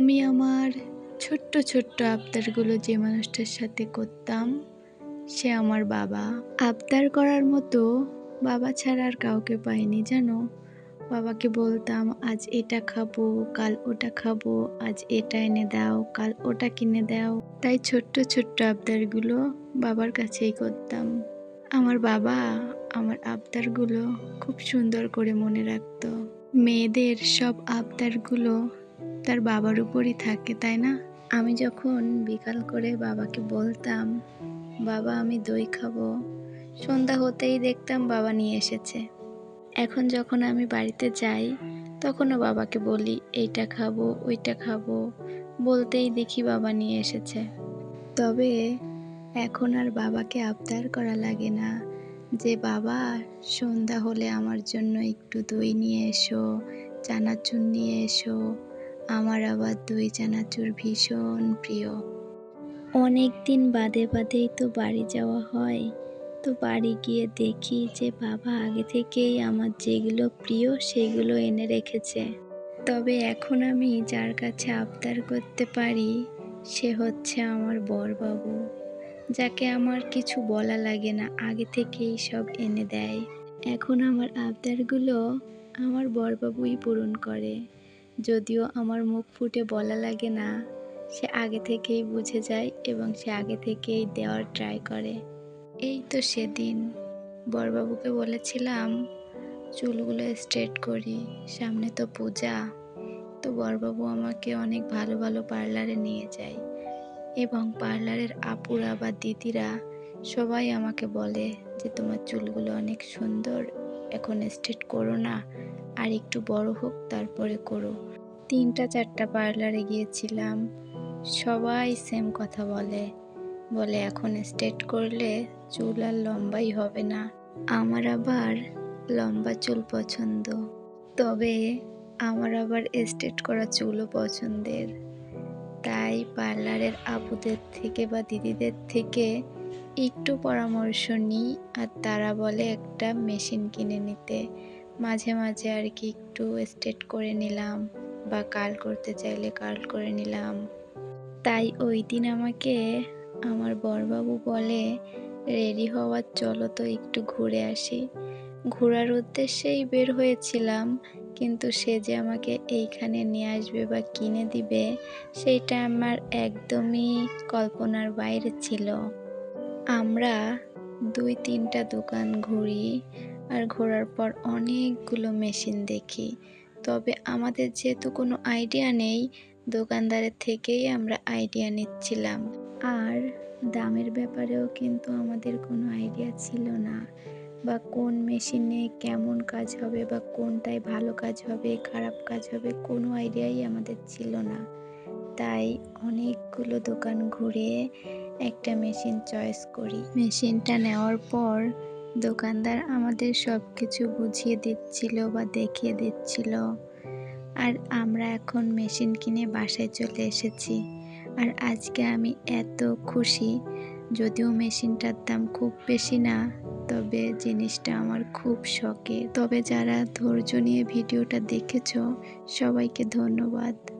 আমি আমার ছোট্ট ছোট্ট আবদারগুলো যে মানুষটার সাথে করতাম, সে আমার বাবা। আবদার করার মতো বাবা ছাড়া আর কাউকে পাইনি, জানো? বাবাকে বলতাম, আজ এটা খাব, কাল ওটা খাব, আজ এটা এনে দাও, কাল ওটা কিনে দাও। তাই ছোট্ট ছোট্ট আবদারগুলো বাবার কাছেই করতাম। আমার বাবা আমার আবদারগুলো খুব সুন্দর করে মনে রাখতো। মেয়েদের সব আবদারগুলো তার বাবার উপরই থাকে, তাই না? আমি যখন বিকাল করে বাবাকে বলতাম, বাবা, আমি দই খাব। সন্ধ্যা হতেই দেখতাম বাবা নিয়ে এসেছে। এখন যখন আমি বাড়িতে যাই, তখনও বাবাকে বলি, এইটা খাব, ওইটা খাব। বলতেই দেখি বাবা নিয়ে এসেছে। তবে এখন আর বাবাকে আবদার করা লাগে না যে, বাবা, সন্ধ্যা হলে আমার জন্য একটু দই নিয়ে এসো, চানাচুর নিয়ে এসো। আমার আবার দই চানাচুর ভীষণ প্রিয়। অনেক দিন বাদে বাদেই তো বাড়ি যাওয়া হয়। তো বাড়ি গিয়ে দেখি যে বাবা আগে থেকেই আমার যেগুলো প্রিয় সেগুলো এনে রেখেছে। তবে এখন আমি যার কাছে আবদার করতে পারি, সে হচ্ছে আমার বরবাবু, যাকে আমার কিছু বলা লাগে না, আগে থেকেই সব এনে দেয়। এখন আমার আবদারগুলো আমার বরবাবুই পূরণ করে। যদিও আমার মুখ ফুটে বলা লাগে না, সে আগে থেকেই বুঝে যায় এবং সে আগে থেকেই দেওয়ার ট্রাই করে। এই তো সেদিন। বরবাবুকে বলেছিলাম, চুলগুলো স্ট্রেট করি, সামনে তো পূজা। তো বরবাবু আমাকে অনেক ভালো ভালো পার্লারে নিয়ে যায় এবং পার্লারের আপুরা বা দিদিরা সবাই আমাকে বলে যে তোমার চুলগুলো অনেক সুন্দর এখন স্টেট করো না। আর একটু বড় হোক, তারপরে করো। তিনটা, চারটা পার্লারে গিয়েছিলাম। সবাই সেম কথা বলে। বলে, এখন স্টেট করলে চুল আর লম্বাই হবে না। আমার আবার লম্বা চুল পছন্দ। তবে আমার আবার স্টেট করা চুলও পছন্দের। তাই পার্লারের আপুদের থেকে বা দিদিদের থেকে একটু পরামর্শ নিই আর তারা বলে একটা মেশিন কিনে নিতে। মাঝে মাঝে আর কি একটু স্ট্রেট করে নিলাম বা কার্ল করতে চাইলে কার্ল করে নিলাম। তাই ওই দিন আমাকে আমার বরবাবু বলে, রেডি হওয়ার চলো তো একটু ঘুরে আসি। ঘোরার উদ্দেশ্যেই বের হয়েছিলাম, কিন্তু সে যে আমাকে এইখানে নিয়ে আসবে বা কিনে দিবে, সেইটা আমার একদমই কল্পনার বাইরে ছিল। আমরা দুই তিনটা দোকান ঘুরি আর ঘোরার পর অনেকগুলো মেশিন দেখি। তবে আমাদের যেহেতু কোনো আইডিয়া নেই, দোকানদারের থেকেই আমরা আইডিয়া নিচ্ছিলাম। আর দামের ব্যাপারেও কিন্তু আমাদের কোনো আইডিয়া ছিল না বা কোন মেশিনে কেমন কাজ হবে বা কোনটায় ভালো কাজ হবে, খারাপ কাজ হবে, কোনো আইডিয়াই আমাদের ছিল না। তাই অনেকগুলো দোকান ঘুরে একটা মেশিন চয়েস করি। মেশিনটা নেওয়ার পর দোকানদার আমাদের সব কিছু বুঝিয়ে দিচ্ছিল বা দেখিয়ে দিচ্ছিল। আর আমরা এখন মেশিন কিনে বাসায় চলে এসেছি। আর আজকে আমি এত খুশি যদিও মেশিনটার দাম খুব বেশি না, তবে জিনিসটা আমার খুব শখের তবে যারা ধৈর্য নিয়ে ভিডিওটা দেখেছ, সবাইকে ধন্যবাদ।